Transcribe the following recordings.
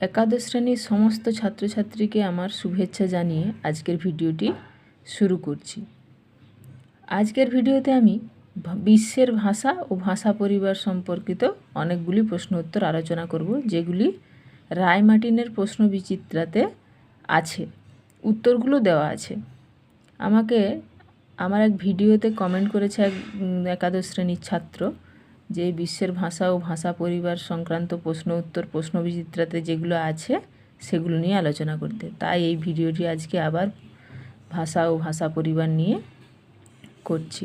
একাদশ শ্রেণির সমস্ত ছাত্রছাত্রীকে আমার শুভেচ্ছা জানিয়ে আজকের ভিডিওটি শুরু করছি। আজকের ভিডিওতে আমি বিশ্বের ভাষা ও ভাষা পরিবার সম্পর্কিত অনেকগুলি প্রশ্ন উত্তর আলোচনা করব, যেগুলি রায়মার্টিনের প্রশ্ন বিচিত্রাতে আছে। উত্তরগুলো দেওয়া আছে। আমাকে, আমার এক ভিডিওতে কমেন্ট করেছে এক একাদশ শ্রেণির ছাত্র যে বিশ্বের ভাষা ও ভাষা পরিবার সংক্রান্ত প্রশ্ন উত্তর, প্রশ্ন বিচিত্রাতে যেগুলো আছে, সেগুলো নিয়ে আলোচনা করতে। তাই এই ভিডিওটি আজকে আবার ভাষা ও ভাষা পরিবার নিয়ে করছি।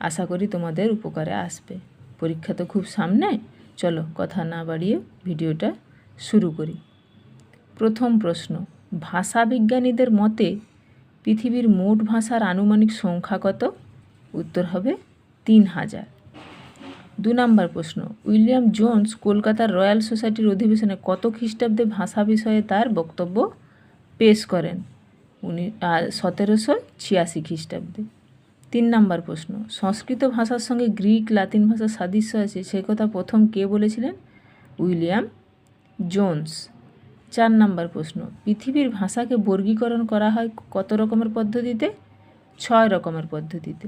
আশা করি তোমাদের উপকারে আসবে। পরীক্ষা তো খুব সামনে। চলো কথা না বাড়িয়ে ভিডিওটা শুরু করি। প্রথম প্রশ্ন, ভাষা বিজ্ঞানীদের মতে পৃথিবীর মোট ভাষার আনুমানিক সংখ্যা কত? উত্তর হবে তিন হাজার। দু নম্বর প্রশ্ন, উইলিয়াম জোন্স কলকাতার রয়্যাল সোসাইটির অধিবেশনে কত খ্রিস্টাব্দে ভাষা বিষয়ে তার বক্তব্য পেশ করেন? উনি সতেরোশো ছিয়াশি খ্রিস্টাব্দে। তিন নম্বর প্রশ্ন, সংস্কৃত ভাষার সঙ্গে গ্রিক, লাতিন ভাষার সাদৃশ্য আছে, সে কথা প্রথম কে বলেছিলেন? William Jones. চার নম্বর প্রশ্ন, পৃথিবীর ভাষাকে বর্গীকরণ করা হয় কত রকমের পদ্ধতিতে? ছয় রকমের পদ্ধতিতে।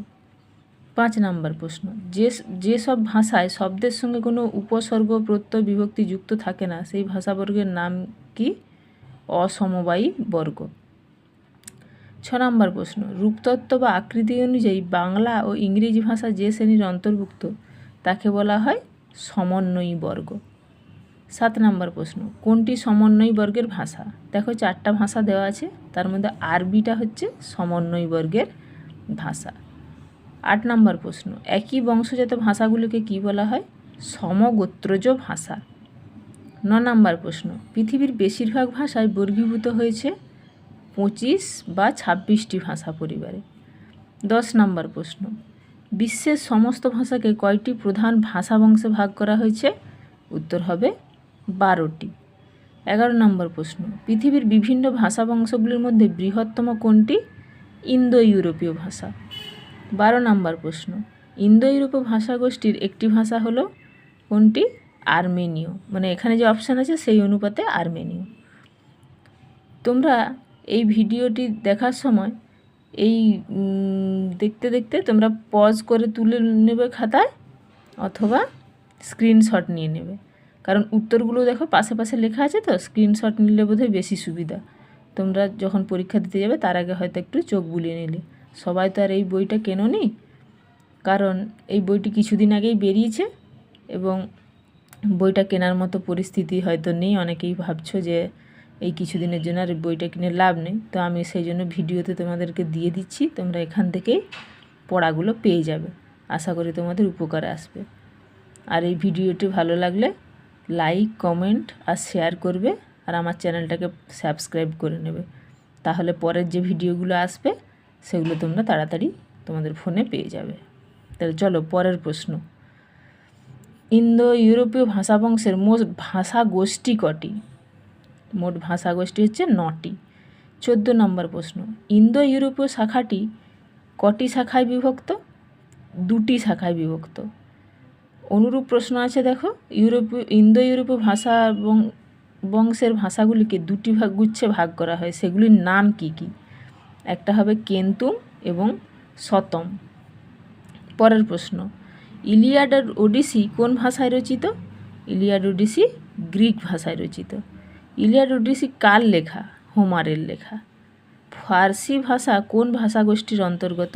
পাঁচ নাম্বার প্রশ্ন। যে যেসব ভাষায় শব্দের সঙ্গে কোনো উপসর্গ, প্রত্যয়, বিভক্তি যুক্ত থাকে না, সেই ভাষাবর্গের নাম কি? অসমবায়ী বর্গ। ছ নম্বর প্রশ্ন। রূপতত্ত্ব বা আকৃতি অনুযায়ী বাংলা ও ইংরেজি ভাষা যে শ্রেণির অন্তর্ভুক্ত, তাকে বলা হয় সমন্বয়ী বর্গ। সাত নম্বর প্রশ্ন। কোনটি সমন্বয়ী বর্গের ভাষা? দেখো চারটা ভাষা দেওয়া আছে, তার মধ্যে আরবিটা হচ্ছে সমন্বয়ী বর্গের ভাষা। আট নম্বর প্রশ্ন, একই বংশজাত ভাষাগুলোকে কি বলা হয়? সমগোত্রজ ভাষা। ন নম্বর প্রশ্ন, পৃথিবীর বেশিরভাগ ভাষায় বর্গীভূত হয়েছে পঁচিশ বা ছাব্বিশটি ভাষা পরিবারে। দশ নম্বর প্রশ্ন, বিশ্বের সমস্ত ভাষাকে কয়টি প্রধান ভাষা বংশে ভাগ করা হয়েছে? উত্তর হবে বারোটি। এগারো নম্বর প্রশ্ন, পৃথিবীর বিভিন্ন ভাষা বংশগুলির মধ্যে বৃহত্তম কোনটি? ইন্দো ইউরোপীয় ভাষা। বারো নম্বর প্রশ্ন। ইন্দো ইউরোপীয় ভাষাগোষ্ঠীর একটি ভাষা হলো কোনটি? আর্মেনীয়। মানে এখানে যে অপশান আছে সেই অনুপাতে আর্মেনীয়। তোমরা এই ভিডিওটি দেখার সময় এই দেখতে দেখতে তোমরা পজ করে তুলে নেবে খাতায় অথবা স্ক্রিনশট নিয়ে নেবে। কারণ উত্তরগুলো দেখো পাশে পাশে লেখা আছে তো স্ক্রিনশট নিলে বোধহয় বেশি সুবিধা। তোমরা যখন পরীক্ষা দিতে যাবে তার আগে হয়তো একটু চোখ বুলিয়ে নিলে। সবাই তো আর এই বইটা কেননি? কারণ এই বইটি কিছুদিন আগেই বেরিয়েছে এবং বইটা কেনার মতো পরিস্থিতি হয়তো নেই। অনেকেই ভাবছ যে এই কিছুদিনের জন্য আর বইটা কিনে লাভ নেই। তো আমি সেই জন্য ভিডিওতে তোমাদেরকে দিয়ে দিচ্ছি। তোমরা এখান থেকেই পড়াগুলো পেয়ে যাবে। আশা করি তোমাদের উপকারে আসবে। আর এই ভিডিওটি ভালো লাগলে লাইক, কমেন্ট আর শেয়ার করবে। আর আমার চ্যানেলটাকে সাবস্ক্রাইব করে নেবে। তাহলে পরের যে ভিডিওগুলো আসবে সেগুলো তোমরা তাড়াতাড়ি তোমাদের ফোনে পেয়ে যাবে। তাহলে চলো পরের প্রশ্ন। ইন্দো ইউরোপীয় ভাষা বংশের মোট ভাষা গোষ্ঠী কটি? মোট ভাষা গোষ্ঠী হচ্ছে নটি। চোদ্দ নম্বর প্রশ্ন। ইন্দো ইউরোপীয় শাখাটি কটি শাখায় বিভক্ত? দুটি শাখায় বিভক্ত। অনুরূপ প্রশ্ন আছে দেখো। ইউরোপীয় ইন্দো ইউরোপীয় ভাষা বংশের ভাষাগুলিকে দুটি ভাগ গুচ্ছে ভাগ করা হয়। সেগুলির নাম কি কি? একটা হবে কেন্তুম এবং শতম পরের প্রশ্ন, ইলিয়াড আর ওডিসি কোন ভাষায় রচিত? ইলিয়াড ওডিসি গ্রিক ভাষায় রচিত। ইলিয়াড ওডিসি কার লেখা? হোমারের লেখা। ফার্সি ভাষা কোন ভাষাগোষ্ঠীর অন্তর্গত?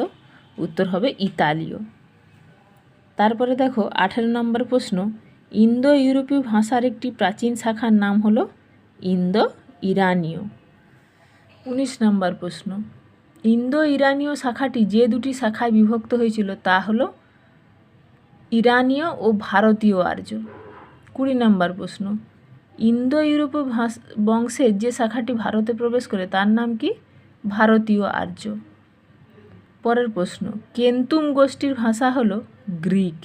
উত্তর হবে ইতালীয়। তারপরে দেখো, আঠেরো নম্বর প্রশ্ন ইন্দো ইউরোপীয় ভাষার একটি প্রাচীন শাখার নাম হলো ইন্দো ইরানীয় উনিশ নম্বর প্রশ্ন। ইন্দো ইরানীয় শাখাটি যে দুটি শাখায় বিভক্ত হয়েছিল তা হলো ইরানীয় ও ভারতীয় আর্য। কুড়ি নম্বর প্রশ্ন। ইন্দো ইউরোপীয় বংশের যে শাখাটি ভারতে প্রবেশ করে তার নাম কি? ভারতীয় আর্য। পরের প্রশ্ন। কেন্তুম গোষ্ঠীর ভাষা হলো গ্রিক।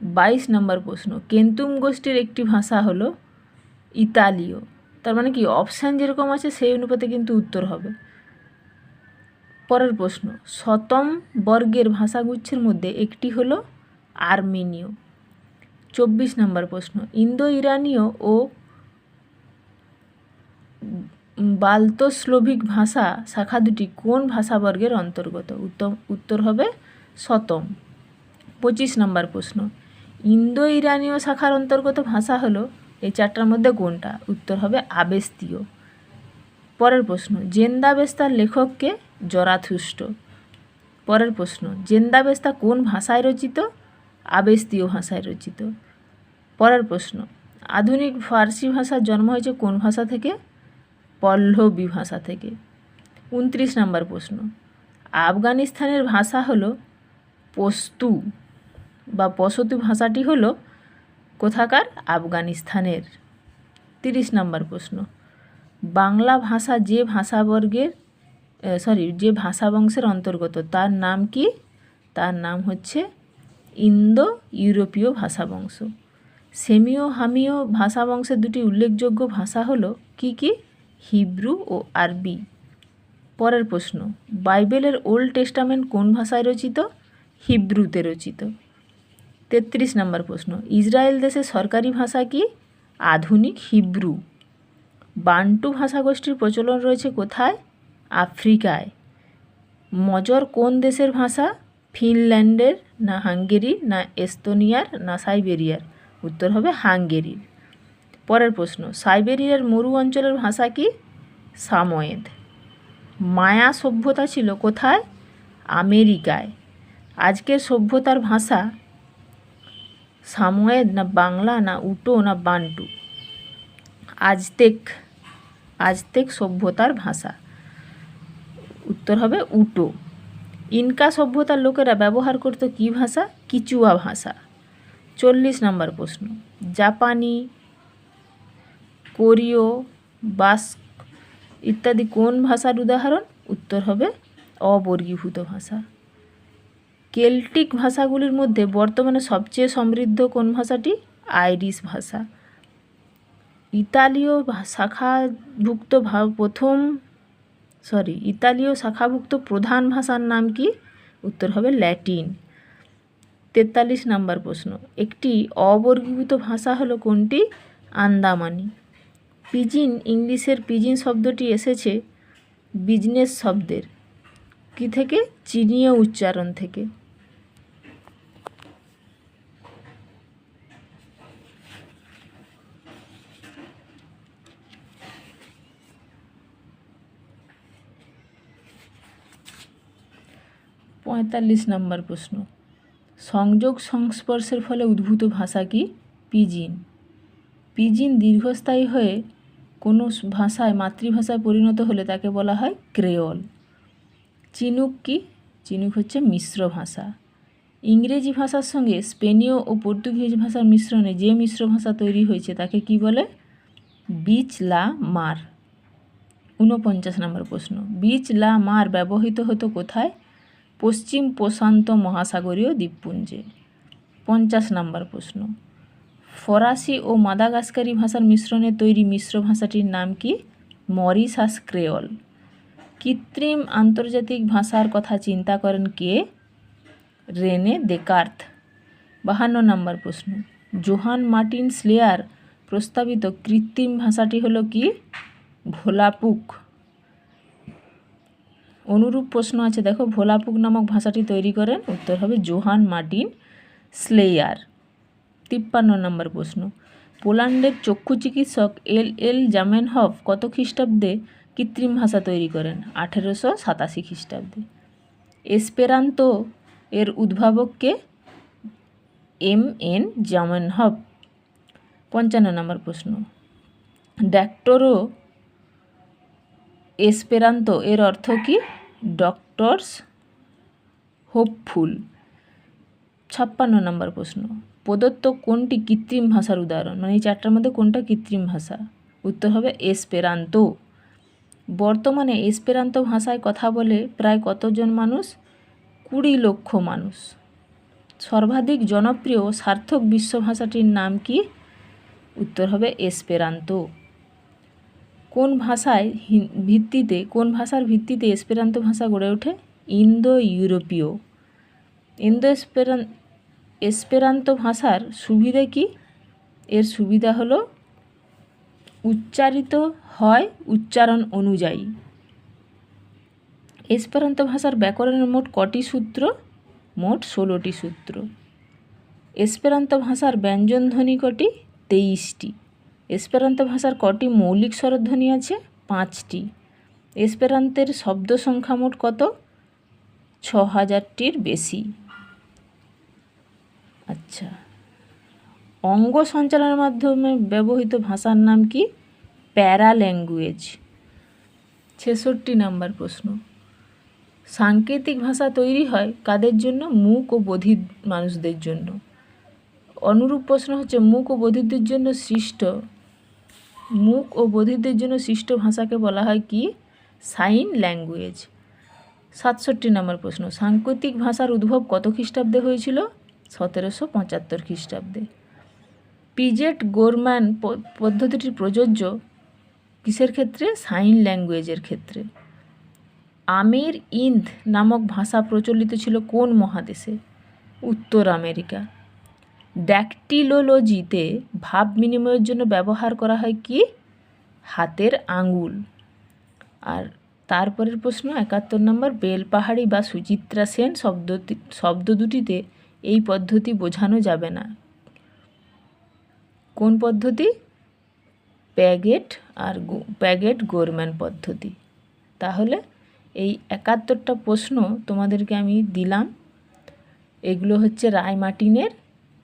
বাইশ নম্বর প্রশ্ন। কেন্তুম গোষ্ঠীর একটি ভাষা হলো ইতালীয়। তার মানে কি? অপশান যেরকম আছে, সেই অনুপাতে কিন্তু উত্তর হবে। পরের প্রশ্ন, শতম বর্গের ভাষাগুচ্ছের মধ্যে একটি হলো আর্মেনীয়। চব্বিশ নম্বর প্রশ্ন ইন্দো ইরানীয় ও বাল্তস্লোভিক ভাষা শাখা দুটি কোন ভাষাবর্গের অন্তর্গত? উত্তম, উত্তর হবে শতম। পঁচিশ নম্বর প্রশ্ন ইন্দো ইরানীয় শাখার অন্তর্গত ভাষা হলো চারটার মধ্যে কোনটা? উত্তর হবে আবেস্তীয়। পরের প্রশ্ন, জেন্দাবেস্তার লেখককে জরাথুষ্ট। পরের প্রশ্ন, জেন্দাবেস্তা কোন ভাষায় রচিত? আবেস্তীয় ভাষায় রচিত। পরের প্রশ্ন, আধুনিক ফার্সি ভাষার জন্ম হয়েছে কোন ভাষা থেকে? পল্লবী ভাষা থেকে। উনত্রিশ নম্বর প্রশ্ন, আফগানিস্তানের ভাষা হলো পস্তু বা পশতু ভাষাটি হলো কোথাকার? আফগানিস্তানের। তিরিশ নম্বর প্রশ্ন। বাংলা ভাষা যে ভাষাবর্গের সরি যে ভাষা বংশের অন্তর্গত, তার নাম কি? তার নাম হচ্ছে ইন্দো ইউরোপীয় ভাষা বংশ সেমীয়, হামীয় ভাষা বংশের দুটি উল্লেখযোগ্য ভাষা হলো কি কি? হিব্রু ও আরবি। পরের প্রশ্ন, বাইবেলের ওল্ড টেস্টামেন্ট কোন ভাষায় রচিত? হিব্রুতে রচিত। তেত্রিশ নম্বর প্রশ্ন, ইসরায়েল দেশের সরকারি ভাষা কি? আধুনিক হিব্রু। বান্টু ভাষাগোষ্ঠীর প্রচলন রয়েছে কোথায়? আফ্রিকায়। মজর কোন দেশের ভাষা? ফিনল্যান্ডের, না হাঙ্গেরি না এস্তোনিয়ার, না সাইবেরিয়ার? উত্তর হবে হাঙ্গেরির। পরের প্রশ্ন, সাইবেরিয়ার মরু অঞ্চলের ভাষা কি? সাময়েদ। মায়া সভ্যতা ছিল কোথায়? আমেরিকায়। আজকের সভ্যতার ভাষা সাময়েদ না বাংলা, না উটো, না বান্টু। আজতেক আজতেক সভ্যতার ভাষা। উত্তর হবে উটো। ইনকা সভ্যতার লোকেরা ব্যবহার করতো কী ভাষা? কিচুয়া ভাষা। চল্লিশ নম্বর প্রশ্ন। জাপানি, কোরীয়, বাস্ক ইত্যাদি কোন ভাষার উদাহরণ? উত্তর হবে অবর্গীভূত ভাষা। কেল্টিক ভাষাগুলির মধ্যে বর্তমানে সবচেয়ে সমৃদ্ধ কোন ভাষাটি? আইরিশ ভাষা। ইতালীয় শাখাভুক্ত প্রথম সরি ইতালীয় শাখাভুক্ত প্রধান ভাষার নাম কি? উত্তর হবে ল্যাটিন। তেতাল্লিশ নাম্বার প্রশ্ন। একটি অবর্গীভূত ভাষা হলো কোনটি? আন্দামানি। পিজিন, ইংলিশের পিজিন শব্দটি এসেছে বিজনেস শব্দের। কি থেকে? চীনীয় উচ্চারণ থেকে। পঁয়তাল্লিশ নম্বর প্রশ্ন। সংযোগ সংস্পর্শের ফলে উদ্ভূত ভাষা কি? পিজিন। পিজিন দীর্ঘস্থায়ী হয়ে কোনো ভাষায় মাতৃভাষায় পরিণত হলে তাকে বলা হয় ক্রেওল। চিনুক কি? চিনুক হচ্ছে মিশ্র ভাষা। ইংরেজি ভাষার সঙ্গে স্পেনীয় ও পর্তুগিজ ভাষার মিশ্রণে যে মিশ্র ভাষা তৈরি হয়েছে তাকে কি বলে? বিচ লা মার। ঊনপঞ্চাশ নম্বর প্রশ্ন। বিচ লা মার ব্যবহৃত হতো কোথায়? পশ্চিম প্রশান্ত মহাসাগরীয় দ্বীপপুঞ্জে। পঞ্চাশ নম্বর প্রশ্ন। ফরাসি ও মাদাগাস্কারি ভাষার মিশ্রণে তৈরি মিশ্র ভাষাটির নাম কি? Mauritius Creole. কৃত্রিম আন্তর্জাতিক ভাষার কথা চিন্তা করেন কে? রেনে দেকার্থ বাহান্ন নম্বর প্রশ্ন। জোহান মার্টিন স্লেয়ার প্রস্তাবিত কৃত্রিম ভাষাটি হলো কি? ভোলাপুক। অনুরূপ প্রশ্ন আছে, দেখো ভোলাপুক নামক ভাষাটি তৈরি করেন, উত্তর হবে জোহান মার্টিন স্লেয়ার। তিপ্পান্ন নম্বর প্রশ্ন, পোল্যান্ডের চক্ষু চিকিৎসক এল এল জামেনহফ কত খ্রিস্টাব্দে কৃত্রিম ভাষা তৈরি করেন? আঠেরোশো সাতাশি খ্রিস্টাব্দে। এসপেরান্তো এর উদ্ভাবককে এম এন জামেনহফ। পঞ্চান্ন নম্বর প্রশ্ন, ড্যাক্টরো এসপেরান্তো এর অর্থ কী? ডক্টরস হোপফুল ছাপ্পান্ন নম্বর প্রশ্ন। প্রদত্ত কোনটি কৃত্রিম ভাষার উদাহরণ? মানে এই চারটার মধ্যে কোনটা কৃত্রিম ভাষা? উত্তর হবে এসপেরান্তো বর্তমানে এসপেরান্তো ভাষায় কথা বলে প্রায় কতজন মানুষ? কুড়ি লক্ষ মানুষ। সর্বাধিক জনপ্রিয় সার্থক বিশ্ব ভাষাটির নাম কি? উত্তর হবে এসপেরান্তো কোন ভাষায় ভিত্তিতে, কোন ভাষার ভিত্তিতে এসপেরান্তো ভাষা গড়ে ওঠে? ইন্দো ইউরোপীয় ইন্দো এসপেরান এসপেরান্তো ভাষার সুবিধা কি? এর সুবিধা হলো উচ্চারিত হয় উচ্চারণ অনুযায়ী। এসপারান্ত ভাষার ব্যাকরণের মোট কটি সূত্র? মোট ষোলোটি সূত্র। এসপেরান্ত ভাষার ব্যঞ্জনধ্বনি কটি? তেইশটি। এসপেরান্ত ভাষার কটি মৌলিক স্বরধ্বনি আছে? পাঁচটি। এসপেরান্তের শব্দ সংখ্যা মোট কত? ছ হাজারটির বেশি। আচ্ছা। অঙ্গ সঞ্চালনের মাধ্যমে ব্যবহৃত ভাষার নাম কি? প্যারা ল্যাঙ্গুয়েজ ছেষট্টি নাম্বার প্রশ্ন। সাংকেতিক ভাষা তৈরি হয় কাদের জন্য? মুক ও বধির মানুষদের জন্য। অনুরূপ প্রশ্ন হচ্ছে, মুক ও বধিরদের জন্য সৃষ্ট মুক ও বধিরদের জন্য সৃষ্ট ভাষাকে বলা হয় কি? Sign language. সাতষট্টি নম্বর প্রশ্ন, সাংকেতিক ভাষার উদ্ভব কত খ্রিস্টাব্দে হয়েছিল? সতেরোশো পঁচাত্তর খ্রিস্টাব্দে। পিজেট গোরম্যান পদ্ধতিটি প্রযোজ্য কিসের ক্ষেত্রে? সাইন ল্যাঙ্গুয়েজের ক্ষেত্রে। আমের ইন্দ নামক ভাষা প্রচলিত ছিল কোন মহাদেশে? উত্তর আমেরিকা। ড্যাকটিলোলজিতে ভাব বিনিময়ের জন্য ব্যবহার করা হয় কি? হাতের আঙুল। আর তারপরের প্রশ্ন, একাত্তর নম্বর, বেলপাহাড়ি বা সুচিত্রা সেন শব্দ শব্দ দুটিতে এই পদ্ধতি বোঝানো যাবে না। কোন পদ্ধতি? প্যাগেট আর প্যাগেট গোরম্যান পদ্ধতি। তাহলে এই একাত্তরটা প্রশ্ন তোমাদেরকে আমি দিলাম। এগুলো হচ্ছে রায় মার্টিনের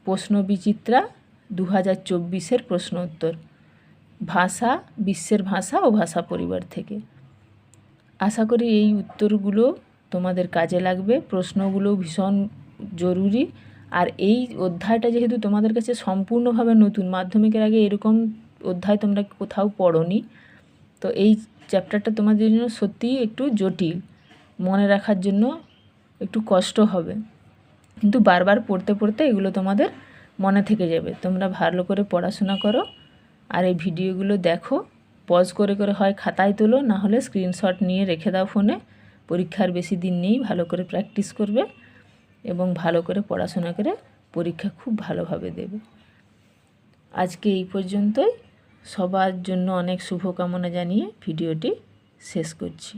প্রশ্ন বিচিত্রা দু হাজার চব্বিশের প্রশ্ন উত্তর ভাষা, বিশ্বের ভাষা ও ভাষা পরিবার থেকে। আশা করি এই উত্তরগুলো তোমাদের কাজে লাগবে। প্রশ্নগুলো ভীষণ জরুরি। আর এই অধ্যায়টা যেহেতু তোমাদের কাছে সম্পূর্ণভাবে নতুন, মাধ্যমিকের আগে এরকম অধ্যায় তোমরা কোথাও পড়োনি, তো এই চ্যাপ্টারটা তোমাদের জন্য সত্যিই একটু জটিল। মনে রাখার জন্য একটু কষ্ট হবে। কিন্তু বারবার পড়তে পড়তে এগুলো তোমাদের মনে থেকে যাবে। তোমরা ভালো করে পড়াশোনা করো আর এই ভিডিওগুলো দেখো পজ করে করে হয় খাতায় তোলো, না হলে স্ক্রিনশট নিয়ে রেখে দাও ফোনে পরীক্ষার বেশি দিন নেই, ভালো করে প্র্যাকটিস করবে এবং ভালো করে পড়াশোনা করে পরীক্ষা খুব ভালোভাবে দেবে। আজকে এই পর্যন্তই। সবার জন্য অনেক শুভকামনা জানিয়ে ভিডিওটি শেষ করছি।